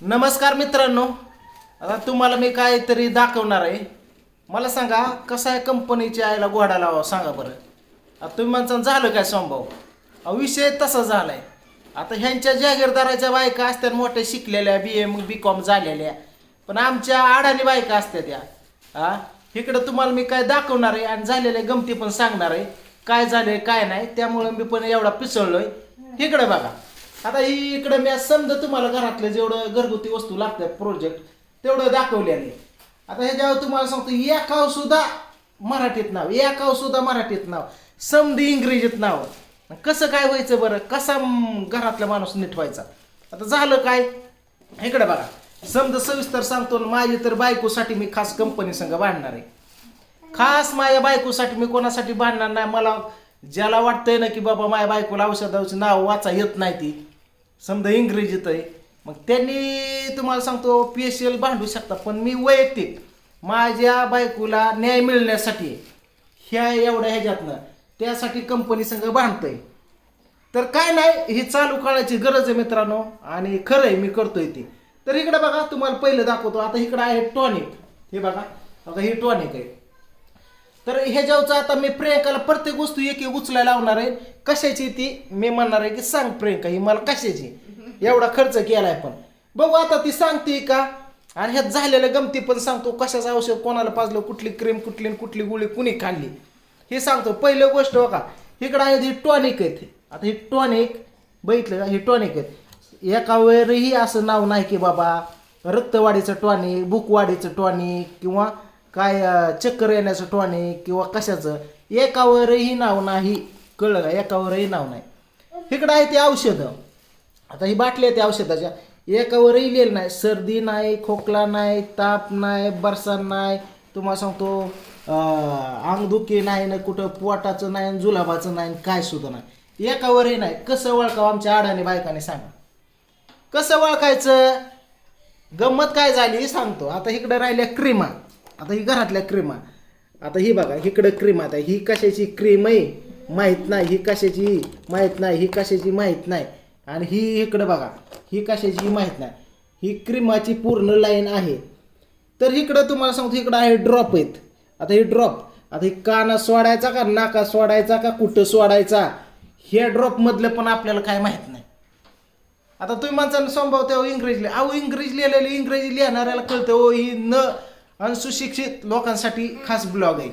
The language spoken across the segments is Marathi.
नमस्कार मित्रांनो. आता तुम्हाला मी काहीतरी दाखवणार आहे. मला सांगा कसा आहे कंपनीच्या आईला घोडा लावा सांगा बरं. आता तुम्ही म्हणता झालं काय संभाव? अहो, विषय तसा झाला आहे आता ह्यांच्या जागीरदाराच्या बायका असतात मोठ्या शिकलेल्या बी एम बी कॉम झालेल्या. पण आमच्या आडाणी बायका असतात त्या. हा इकडं तुम्हाला मी काय दाखवणार आहे आणि झालेल्या गमती पण सांगणार आहे. काय झालंय काय नाही त्यामुळे मी पण एवढा पिसळलोय. इकडं बघा. आता ही इकडे मी आज समजा तुम्हाला घरातलं जेवढं घरगुती वस्तू लागतात प्रोजेक्ट तेवढं दाखवल्याने आता ह्याच्यावर तुम्हाला सांगतो एकाव सुद्धा मराठीत नाव एकाव सुद्धा मराठीत नाव समधी इंग्रजीत नाव. कसं काय व्हायचं बरं? कसा घरातला माणूस नीट व्हायचा? आता झालं काय? इकडे बघा. समजा सविस्तर सांगतो माझी तर बायकोसाठी मी खास कंपनी संघ बांधणार आहे. खास माझ्या बायकोसाठी मी कोणासाठी बांधणार नाही? मला ज्याला वाटतंय ना की बाबा माझ्या बायकोला औषधाची नाव वाचा येत नाही ती. समजा इंग्रजीत आहे. मग त्यांनी तुम्हाला सांगतो पी एस एल भांडू शकता पण मी वैयक्तिक माझ्या बायकोला न्याय मिळण्यासाठी ह्या एवढ्या ह्याच्यातनं त्यासाठी कंपनी संघ बांधतोय तर काय नाही ही चालू काळाची गरज आहे मित्रांनो आणि खरं आहे मी करतोय ती. तर इकडे बघा तुम्हाला पहिलं दाखवतो. आता इकडं आहे टॉनिक. हे बघा बघा ही टॉनिक आहे. तर ह्याच्यावरचं आता मी प्रियंकाला प्रत्येक वस्तू एक एक उचलायला लावणार आहे. कशाची ती? मी म्हणणार आहे की सांग प्रियंका ही मला कशाची? एवढा खर्च केलाय पण. बघू आता ती सांगते का? आणि ह्यात झालेल्या गमती पण सांगतो. कशाचं औषध कोणाला पाजलं कुठली क्रीम कुठली आणि कुठली गोळी कुणी खाल्ली? हे सांगतो. पहिलं गोष्ट बघा इकडं आहे ही टॉनिक आहेत आता ही टॉनिक बघितलं का? टॉनिक आहेत एका वेळही असं नाव नाही की बाबा रक्तवाढीचं टॉनिक भूकवाढीचं टॉनिक किंवा काय चक्कर येण्याचं टॉनिक किंवा कशाचं एकावरही नाव नाही. कळलं का? एकावरही नाव नाही. इकडं आहे ते औषधं. आता ही बाटली आहे त्या औषधाच्या. एकावरही लिहिलं नाही. सर्दी नाही खोकला नाही ताप नाही बरसात नाही. तुम्हाला सांगतो अंगदुखी नाही ना कुठं पोटाचं नाही जुलाबाचं नाही आणि काय सुद्धा नाही. एकावरही नाही. कसं ओळखावं आमच्या आडाने बायकाने सांगा. कसं ओळखायचं? गंमत काय झाली? सांगतो. आता इकडं राहिल्या क्रीमा. आता ही घरातल्या क्रीमा. आता ही बघा इकडं क्रीम आता ही कशाची क्रीम आहे? माहीत नाही ही कशाची माहीत नाही ही कशाची माहीत नाही. आणि ही इकडं बघा ही कशाची माहीत नाही. ही क्रीमाची पूर्ण लाईन आहे. तर इकडं तुम्हाला सांगतो इकडं आहे ड्रॉप आहेत. आता ही ड्रॉप आता ही काना सोडायचा का नाका सोडायचा का कुठं सोडायचा? हे ड्रॉपमधलं पण आपल्याला काय माहीत नाही. आता तुम्ही माणसानं संभावते तेव्हा इंग्रजी लिहा अहो इंग्रजी लिहिलेली इंग्रजी लिहिणाऱ्याला कळतं हो ही न अनसुशिक्षित लोकांसाठी खास ब्लॉग आहे.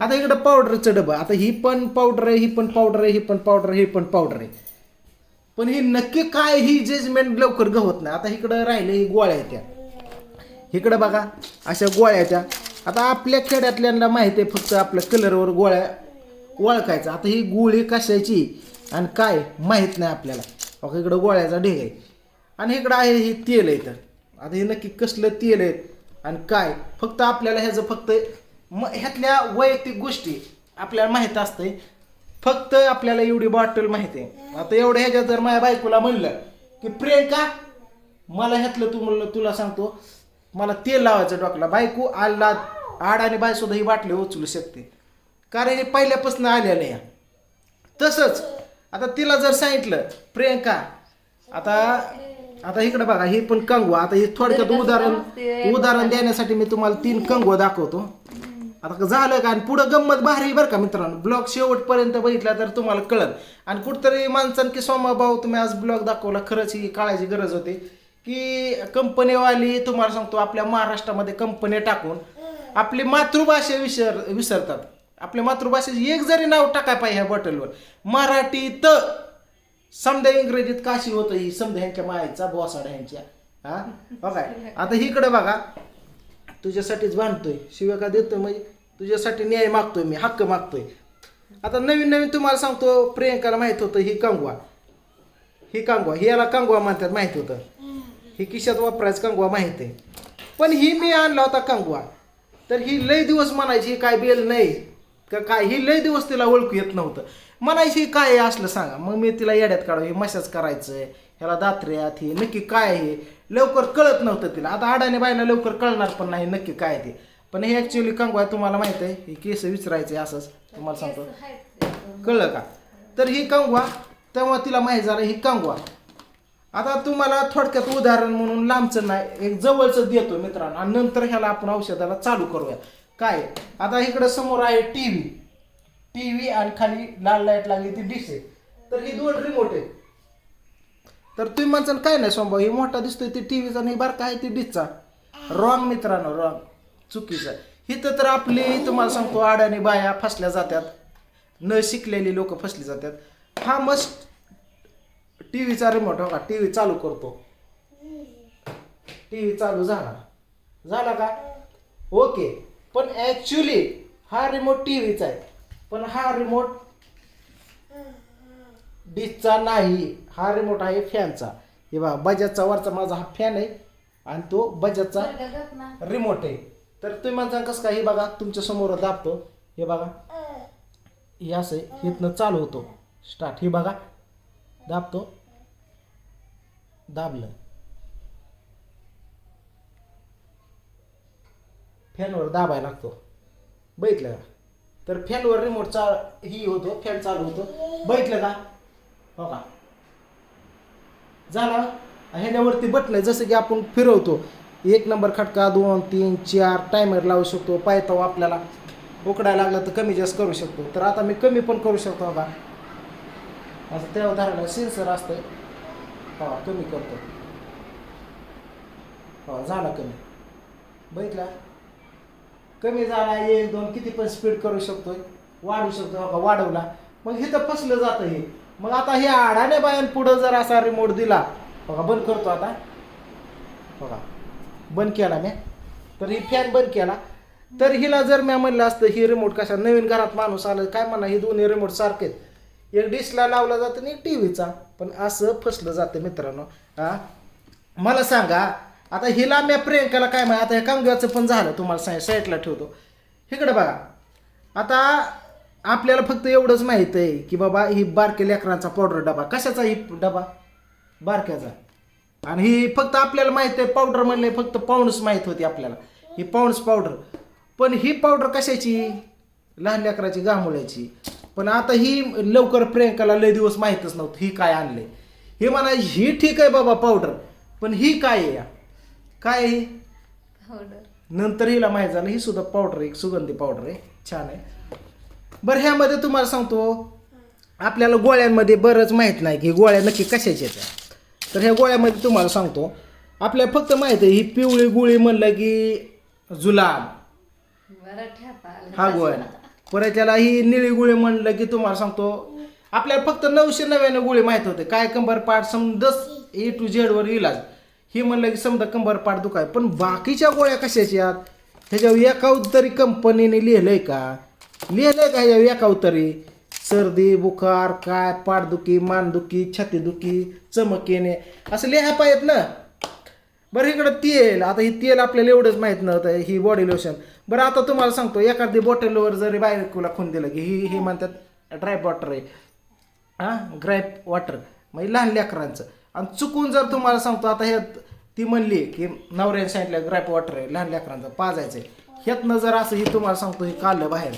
आता इकडं पावडरचं डबं. आता ही पण पावडर आहे ही पण पावडर आहे ही पण पावडर आहे ही पण पावडर आहे. पण ही नक्की काय ही जजमेंट लवकर गवत नाही. आता इकडं राहिले ही गोळ्या आहेत त्या. इकडं बघा अशा गोळ्या त्या. आता आपल्या खेड्यातल्यांना माहिती आहे फक्त आपल्या कलरवर गोळ्या ओळखायचं. आता ही गोळी कशाची आणि काय माहीत नाही आपल्याला. बघा इकडं गोळ्याचा ढेग आहे. आणि इकडं आहे हे तेल आहे तर आता हे नक्की कसलं तेल आहे? आणि काय? फक्त आपल्याला ह्याचं फक्त म ह्यातल्या वैयक्तिक गोष्टी आपल्याला माहीत असतंय. फक्त आपल्याला एवढी बॉटल माहिती आहे. आता एवढं ह्याच्यात जर माझ्या बायकोला म्हणलं की प्रियंका मला ह्यातलं तू म्हणलं तुला सांगतो मला तेल लावायचं डॉक्टरला बायको आला आड आणि बाय सुद्धा ही बाटली उचलू शकते. कारण हे पहिल्यापासून आलेलं आहे. तसंच आता तिला जर सांगितलं प्रियंका आता आता इकडे बघा हे पण कंगवा. आता हे थोडक्यात उदाहरण उदाहरण देण्यासाठी मी तुम्हाला तीन कंगवा दाखवतो. आता झालं का? आणि पुढं गंमत भारी बरं का मित्रांनो. ब्लॉग शेवटपर्यंत बघितला तर तुम्हाला कळत आणि कुठतरी माणसानं की सोमा भाऊ तुम्ही आज ब्लॉग दाखवला खरंच ही काळाची गरज होती. की कंपनीवाली तुम्हाला सांगतो आपल्या महाराष्ट्रामध्ये कंपनी टाकून आपली मातृभाषा विसर विसरतात. आपल्या मातृभाषेचे एक जरी नाव टाकाय पाहिजे ह्या बॉटलवर मराठीत समजा इंग्रजीत काशी होतं ही समजा ह्यांच्या मायचा बोसाडा ह्यांच्या. हा? हो बघाय आता इकडे बघा. तुझ्यासाठीच बांधतोय शिव्या का देतोय म्हणजे? तुझ्यासाठी न्याय मागतोय मी हक्क मागतोय. आता नवीन नवीन तुम्हाला सांगतो प्रियंकाला माहीत होतं ही कंगवा. ही कांगवा. ही याला कंगवा म्हणतात माहीत होतं. ही किशात वापरायचं कंगवा माहीत आहे. पण ही मी आणला होता कंगवा. तर ही लय दिवस म्हणायची काय बेल नाही. का काय? ही लय दिवस तिला ओळखू येत नव्हतं. म्हणायची काय आहे असलं सांगा. मग मी तिला येड्यात काढू हे मशाच करायचं ह्याला दात्र्यात हे नक्की काय आहे लवकर कळत नव्हतं तिला. आता आडाने बायला लवकर कळणार पण नाही नक्की काय ते. पण हे ॲक्च्युली कंगवा तुम्हाला माहीत आहे हे केस विचारायचे असंच. तुम्हाला सांगतो. कळलं का? तर ही कंगवा तेव्हा तिला माहीत झालं ही कंगवा. आता तुम्हाला थोडक्यात उदाहरण म्हणून लांबचं नाही एक जवळचं देतो मित्रांनो. आणि नंतर ह्याला आपण औषधाला चालू करूया. काय? आता इकडे समोर आहे टी व्ही टी व्ही आणि खाली लाल लाइट लागली ती डिश आहे. तर ही दोन रिमोट आहे. तर तुम्ही म्हणसाल काय नाही सोमभाऊ ही मोठा दिसतोय ती टी व्हीचा नाही बरं काय ती डिशचा रॉंग मित्रांनो रॉंग चुकीचं इथं तर आपली तुम्हाला सांगतो आड्याने बाया फसल्या जातात न शिकलेली लोक फसली जातात हा मस्त टी व्हीचा रिमोट हो का? टी व्ही चालू करतो. टी व्ही चालू झाला. झाला का? ओके. पण ॲक्च्युली हा रिमोट टी व्हीचा आहे. पण हा रिमोट डिशचा नाही. हा रिमोट आहे फॅनचा हे बघा बजाजचा वरचा माझा हा फॅन आहे आणि तो बजाजचा रिमोट आहे. तर तुम्ही म्हणता कसं काय? हे बघा तुमच्यासमोर दाबतो. हे बघा. हे असं आहे. इथनं चालू होतो. स्टार्ट हे बघा. दाबतो. दाबलं. फॅनवर दाबायला लागतो. बघितलं का? तर फॅनवर रिमोटचा ही होतो फॅन चालू होतो. बघितलं का? हो का? झाला. ह्याच्यावरती बटलं जसं की आपण फिरवतो. एक नंबर खटका दोन तीन चार टायमर लावू शकतो पायताव आपल्याला. उकडायला लागला तर कमी जास्त करू शकतो. तर आता मी कमी पण करू शकतो हो का? असं तेव्हा धरायला सेन्सर असतं हा हो, कमी करतो. हो, हा झाला कमी. बघितला? कमी झाला एक दोन किती पण स्पीड करू शकतोय. वाढू शकतो वाढवला. मग इथं फसलं जातं हे. मग आता हे आडाने बायन पुढं जर असा रिमोट दिला बघा बंद करतो आता. बघा बंद केला मी. तर ही फॅन बंद केला. तर हिला जर मी म्हणलं असतं ही रिमोट कशा नवीन घरात माणूस आलं काय म्हणा हे दोन्ही रिमोट सारखेच एक डिशला लावला जातं आणि एक टी व्हीचा पण असं फसलं जातं मित्रांनो. हा? मला सांगा आता हिला मी प्रियंकाला काय माहिती आता हे कामगारचं पण झालं तुम्हाला सांग साईडला ठेवतो. इकडे बघा. आता आपल्याला फक्त एवढंच माहीत आहे की बाबा ही बारके लेकरांचा पावडर डबा कशाचा ही डबा? बारक्याचा. आणि ही फक्त आपल्याला माहीत आहे पावडर म्हणले फक्त पाऊंड्स माहीत होती आपल्याला. ही पाऊंड्स पावडर. पण ही पावडर कशाची? लहान लेकराची गामुळ्याची पण आता ही लवकर प्रियंकाला लय दिवस माहीतच नव्हतं ही काय आणले हे म्हणा ही ठीक आहे बाबा पावडर पण ही काय आहे या? काय आहे? नंतर हिला माहीत झालं ही सुद्धा पावडर आहे एक सुगंधी पावडर आहे. छान आहे. बरं ह्यामध्ये तुम्हाला सांगतो आपल्याला गोळ्यांमध्ये बरंच माहीत नाही की गोळ्या नक्की कशाच्या आहेत. तर ह्या गोळ्यामध्ये तुम्हाला सांगतो आपल्याला फक्त माहीत आहे ही पिवळी गोळी म्हणलं की जुलाब. हा गोळ्या परत त्याला ही निळी गोळी म्हणलं की तुम्हाला सांगतो आपल्याला फक्त नऊशे नव्याण्णव गोळी माहीत होते. काय कंबर पाठ समदस ए टू झेडवर इलाज. हे म्हणलं की समजा कंबर पाठ दुखाय पण बाकीच्या गोळ्या कशाच्या आहेत? ह्याच्यावर एकावर तरी कंपनीने लिहिलंय का? लिहिलंय का ह्याच्यावर एकावर तरी? सर्दी बुखार काय? पाठदुखी मानदुखी छातीदुखी चमक येणे असं लिहाय पाहिजेत ना. बरं इकडं तेल. आता ही तेल आपल्याला एवढंच माहीत नव्हतं ही बॉडी लोशन बरं आता तुम्हाला सांगतो एखादी बॉटलवर जरी बायकोला खून दिलं की ही हे म्हणतात ड्राय वॉटर आहे. हां? ग्राईप वॉटर म्हणजे लहान लेकरांचं. आणि चुकून जर तुम्हाला सांगतो आता हे ती म्हणली की नवऱ्याने सांगितलं ग्रॅप वॉटर आहे लहान लेकरांचं पाजायचं आहे. ह्यातनं जर असं ही तुम्हाला सांगतो हे काढलं बाहेर.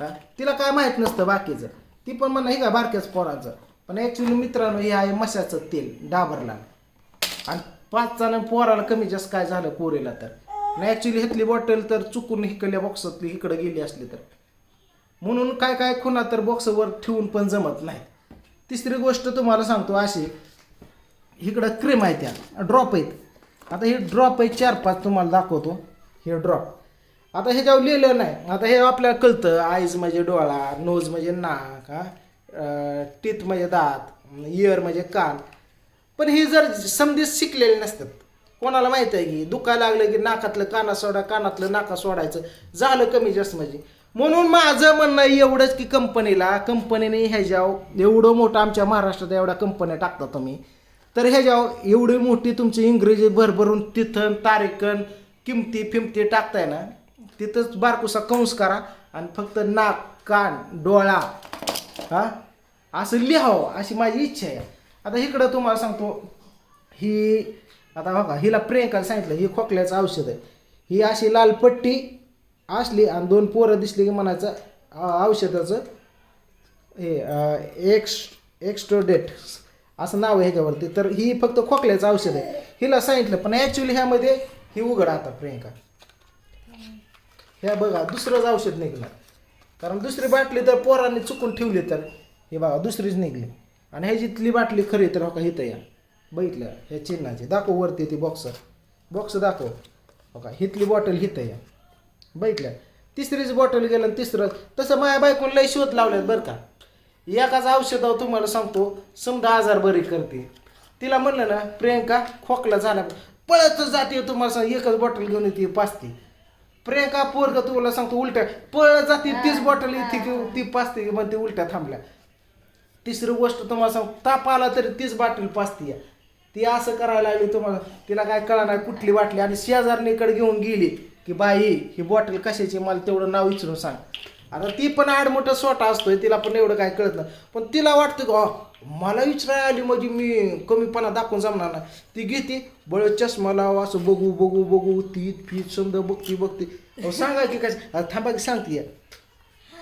हा? तिला काय माहीत नसतं बाकीचं. ती पण म्हणणं हे का बारक्याच पोरांचं? पण ॲक्च्युली मित्रांनो हे आहे मशाचं तेल डाबरला. आणि पाच जण पोराला कमी जास्त काय झालं पोरीला तर. आणि ॲक्च्युली ह्यातली बॉटल तर चुकून हिकडल्या बॉक्सातली इकडं गेली असली तर. म्हणून काय काय खुना तर बॉक्सवर ठेवून पण जमत नाही. तिसरी गोष्ट तुम्हाला सांगतो अशी इकडं क्रीम आहे त्या. ड्रॉप आहेत. आता हे ड्रॉप आहे चार पाच तुम्हाला दाखवतो. हे ड्रॉप आता ह्याच्यावर लिहिलं नाही आता हे आपल्याला कळतं आईज म्हणजे डोळा नोज म्हणजे नाक हा? टीथ म्हणजे दात इयर म्हणजे कान. पण हे जर समधीच शिकलेले नसतात. कोणाला माहीत आहे की दुखायला लागलं की नाकातलं काना सोडा कानातलं नाका सोडायचं झालं कमी जास्त म्हणजे. म्हणून माझं म्हणणं आहे एवढंच की कंपनीला कंपनीने ह्याच्यावर एवढं मोठं आमच्या महाराष्ट्रात एवढ्या कंपन्या टाकता तुम्ही. तर ह्याच्यावर एवढी मोठी तुमची इंग्रजी भरभरून तिथं तारीखन किमती फिमती टाकताय ना तिथंच बारकुसा कंस करा आणि फक्त नाक कान डोळा हा? असं लिहावं अशी माझी इच्छा आहे. आता इकडं तुम्हाला सांगतो ही आता बघा हिला प्रियंकाला सांगितलं ही खोकल्याचं औषध आहे. ही अशी लाल पट्टी असली आणि दोन पोरं दिसली की म्हणायचं औषधाचं हे एक्स एक्स्ट्रोडेट असं नाव आहे ह्याच्यावरती. तर ही फक्त खोकल्याचं औषध आहे. हिला सांगितलं पण ॲक्च्युली ह्यामध्ये ही उघड आता प्रियंका. ह्या बघा दुसरंच औषध निघणार. कारण दुसरी बाटली तर पोरांनी चुकून ठेवली तर हे बघा दुसरीच निघली. आणि ह्याच्यातली बाटली खरी तर हो का हिथं या. बघितलं ह्या चिन्हाची. दाखव वरती ती बॉक्स बॉक्स दाखव. हो का हिथली बॉटल हिथं या. बघितलं. तिसरीच बॉटल गेलं तिसरं. तसं माया बायकोला लय शोध लावल्यात बरं का. एकाच औषधावर तुम्हाला सांगतो समजा आजार बरी करते. तिला म्हणलं ना प्रियंका खोकला झाला. पळतच जाते तुम्हाला सांग एकच बॉटल घेऊन येते पाचती. प्रियंका पोरग तुला सांगतो उलट्या पळत जाते तीच बॉटल येते की ती पाचते म्हणते उलट्या थांबल्या. तिसरी गोष्ट तुम्हाला सांग ताप आला तरी तीच बाटली पाचती ती असं करायला लागली तुम्हाला तिला काय कळा नाही कुठली बाटली आणि शेजारणीकडे घेऊन गेली की बाई ही बॉटल कशाची मला तेवढं नाव विचारून सांग. आता ती पण आडमोठं स्वतः असतोय तिला पण एवढं काय कळत नाही. पण तिला वाटतं की मला विचारायला आली म्हणजे मी कमीपणा दाखवून जमणार नाही. ती घेते बळ चष्मा लावा असं बघू बघू बघू ती फीत समजा बघती बघते. सांगा की काय आता थांबा की सांगते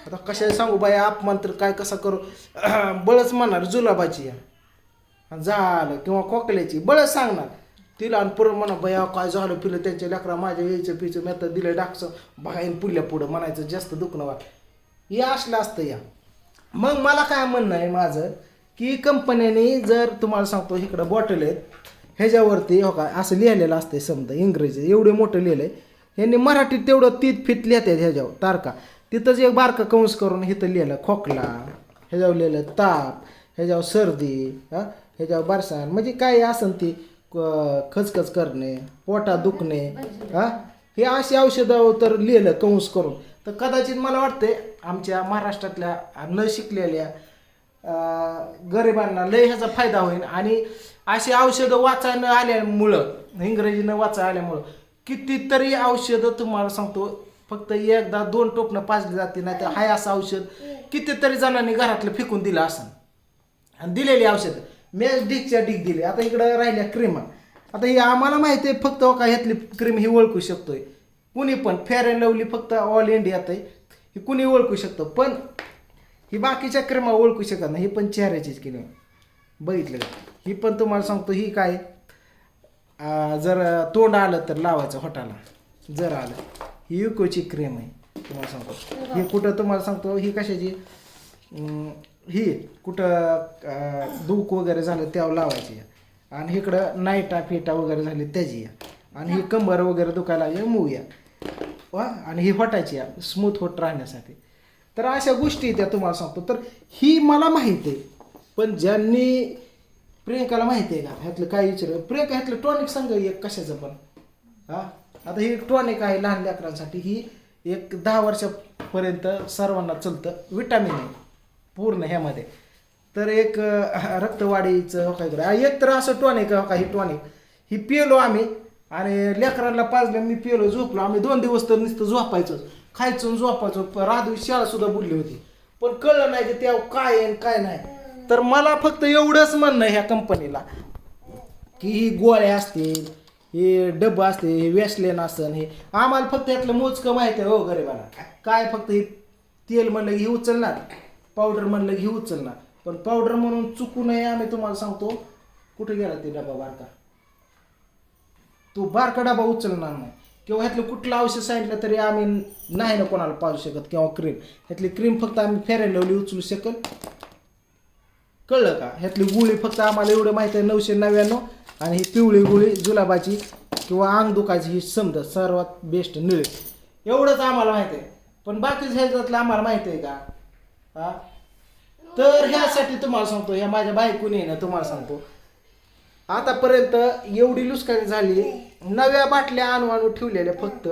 आता कशा सांगू बाई अपमान तर काय कसा करू? बळच म्हणणार जुलाबाची झालं किंवा खोकल्याची बळच सांगणार. तिला आणि परत म्हणा बया काय झालं पिलं त्यांच्या लेकरा माझ्या यायचं पिचं मी आता दिलं डाकचं बघायन पुढल्या पुढं म्हणायचं जास्त दुखणं वाट हे असलं असतं या. मग मला काय म्हणणं आहे माझं की कंपन्याने जर तुम्हाला सांगतो इकडं बॉटल आहेत ह्याच्यावरती हो का असं लिहिलेलं असते समजा इंग्रजी एवढे मोठं लिहिलं आहे ह्यांनी मराठीत तेवढं तीत फित आहेत ह्याच्यावर तारका. तिथंच एक बारका कंस करून हिथं लिहिलं खोकला ह्याच्यावर लिहिलं ताप ह्याच्यावर सर्दी हा ह्याच्यावर बारसान म्हणजे काय असन ती खचखच करणे पोटा दुखणे हा. हे अशी औषधं तर लिहिलं कंस करून. तर कदाचित मला वाटते आमच्या महाराष्ट्रातल्या न शिकलेल्या गरिबांना लय ह्याचा फायदा होईल आणि अशी औषधं वाचायला आल्यामुळं इंग्रजीनं वाचा आल्यामुळं कितीतरी औषधं तुम्हाला सांगतो फक्त एकदा दोन टोपणं पाजली जाते नाही तर हाय असं औषध कितीतरी जणांनी घरातलं फेकून दिलं असं आणि दिलेली औषधं. मॅच डिकच्या डिक दिली. आता इकडं राहिल्या क्रीमा आता ही आम्हाला माहिती आहे फक्त हो का ह्यातली क्रीम ही ओळखू शकतोय. कुणी पण फेअर अँड लवली फक्त ऑल इंडियात आहे हे कुणी ओळखू शकतं पण ही बाकीच्या क्रमा ओळखू शकत नाही ही पण चेहऱ्याचीच केली बघितलं ही पण तुम्हाला सांगतो ही काय? जर तोंड आलं तर लावायचं होटाला जर आलं ही युकोची क्रीम आहे तुम्हाला सांगतो. ही कुठं तुम्हाला सांगतो ही कशाची? ही कुठं अं, दुख वगैरे झालं त्यावर लावायची आणि इकडं नाईटा फिटा वगैरे झाली त्याची आणि ही कंबर वगैरे दुखायला लागली मूया वा आणि ही होटायची स्मूथ होत राहण्यासाठी. तर अशा गोष्टी त्या तुम्हाला सांगतो. तर ही मला माहिती आहे. पण ज्यांनी प्रियंकाला माहिती आहे का? ह्यातलं काय विचार प्रियंका ह्यातलं टॉनिक सांग एक कशाचं पण. हा? आता ही टॉनिक आहे लहान लेकरांसाठी. ही एक दहा वर्षापर्यंत सर्वांना चलतं. विटामिन आहे. पूर्ण ह्यामध्ये. तर एक रक्तवाढीचं हो काय करू? एक तर असं टॉनिक हो का? ही टॉनिक ही पिलो आम्ही. आणि लेकरांना पाजलं मी पिलो झोपलो. आम्ही दोन दिवस तर नुसतं झोपायचो खायचो आणि झोपायचो. राधू शाळा सुद्धा बुडली होती. पण कळलं नाही की त्या काय आहे आणि काय नाही. तर मला फक्त एवढंच म्हणणं ह्या कंपनीला की ही गोळ्या असतील हे डब्बं असते हे वेसलेन असन हे आम्हाला फक्त यातलं मोजकं माहिती आहे हो गरीबाला काय फक्त हे तेल म्हणलं की हे उचलणार? पावडर म्हणलं की हे उचलणार? पण पावडर म्हणून चुकू नये आम्ही तुम्हाला सांगतो. कुठे गेला ते डबा बारका? तो बारका डबा उचलणार नाही. किंवा ह्यातलं कुठलं औषध सांगितलं तरी आम्ही नाही ना कोणाला पाजू शकत किंवा क्रीम ह्यातली क्रीम फक्त आम्ही फेअर लावली उचलू शकल. कळलं का? ह्यातली गुळी फक्त आम्हाला एवढं माहिती आहे नऊशे नव्याण्णव आणि ही पिवळी गुळी जुलाबाची किंवा अंग दुखायची ही समजा सर्वात बेस्ट निळे. एवढंच आम्हाला माहिती आहे. पण बाकीच ह्याच्यातलं आम्हाला माहिती आहे का? हा तर ह्यासाठी तुम्हाला सांगतो ह्या माझ्या बायकोनी ना तुम्हाला सांगतो. आतापर्यंत एवढी लुसकानी झाली नव्या बाटल्या आणू आणू ठेवलेल्या फक्त.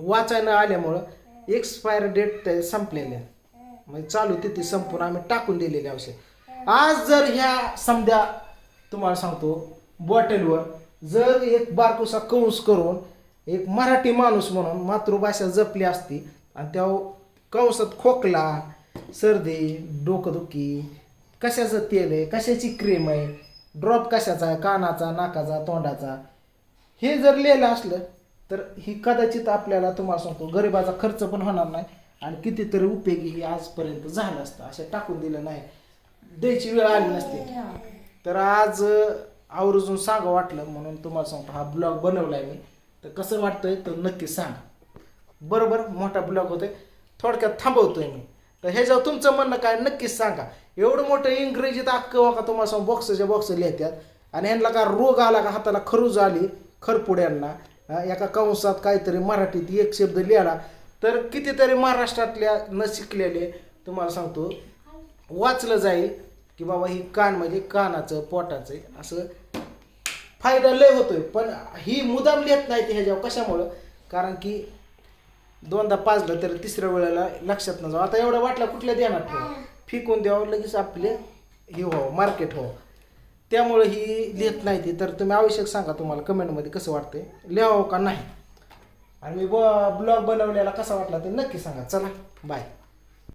वाचायला आल्यामुळं एक्सपायर डेट ते संपलेल्या म्हणजे चालू तिथे संपून आम्ही टाकून दिलेले औषध. आज जर ह्या समजा तुम्हाला सांगतो बॉटलवर जर एक बारकोसा कंस करून एक मराठी माणूस म्हणून मातृभाषा जपली असती आणि त्या कंसात खोकला सर्दी डोकंदुखी कशाचं तेल आहे कशाची क्रीम आहे ड्रॉप कशाचा आहे कानाचा नाकाचा तोंडाचा हे जर लिहिलं असलं तर ही कदाचित आपल्याला तुम्हाला सांगतो गरिबाचा खर्च पण होणार नाही आणि कितीतरी उपयोगी ही आजपर्यंत झालं असतं असं टाकून दिलं नाही. द्यायची वेळ आली नसते. तर आज आवर्जून सांगा वाटलं म्हणून तुम्हाला सांगतो हा ब्लॉग बनवलाय मी. तर कसं वाटतंय तर नक्की सांगा. बरोबर मोठा ब्लॉग होते थोडक्यात थांबवतोय मी. तर ह्याच्यावर तुमचं म्हणणं काय नक्कीच सांगा. एवढं मोठं इंग्रजीत अख्खं का तुम्हाला सांग बॉक्सच्या बॉक्स लिहितात आणि ह्यांना का रोग आला का हाताला खरूज आली खरपुड्यांना एका कंसात काहीतरी मराठीत एक शब्द लिहिला तर कितीतरी महाराष्ट्रातल्या न शिकलेले तुम्हाला सांगतो वाचलं जाईल की बाबा ही कान म्हणजे कानाचं पोटाचं असं फायदा लय होतोय. पण ही मुदाम लिहित नाही ते ह्याच्यावर कशामुळं? कारण की दोनदा पाजलं तर तिसऱ्या वेळेला लक्षात न जाऊ आता एवढं वाटलं कुठल्या देणार ठेव? फिकून द्यावं लगेच आपले हे हो मार्केट हो त्यामुळे ही लिहित नाही ती. तर तुम्ही आवश्यक सांगा तुम्हाला कमेंटमध्ये कसं वाटतंय. लिहावं का नाही? आणि मी ब ब्लॉग बनवलेला कसा वाटला ते नक्की सांगा. चला बाय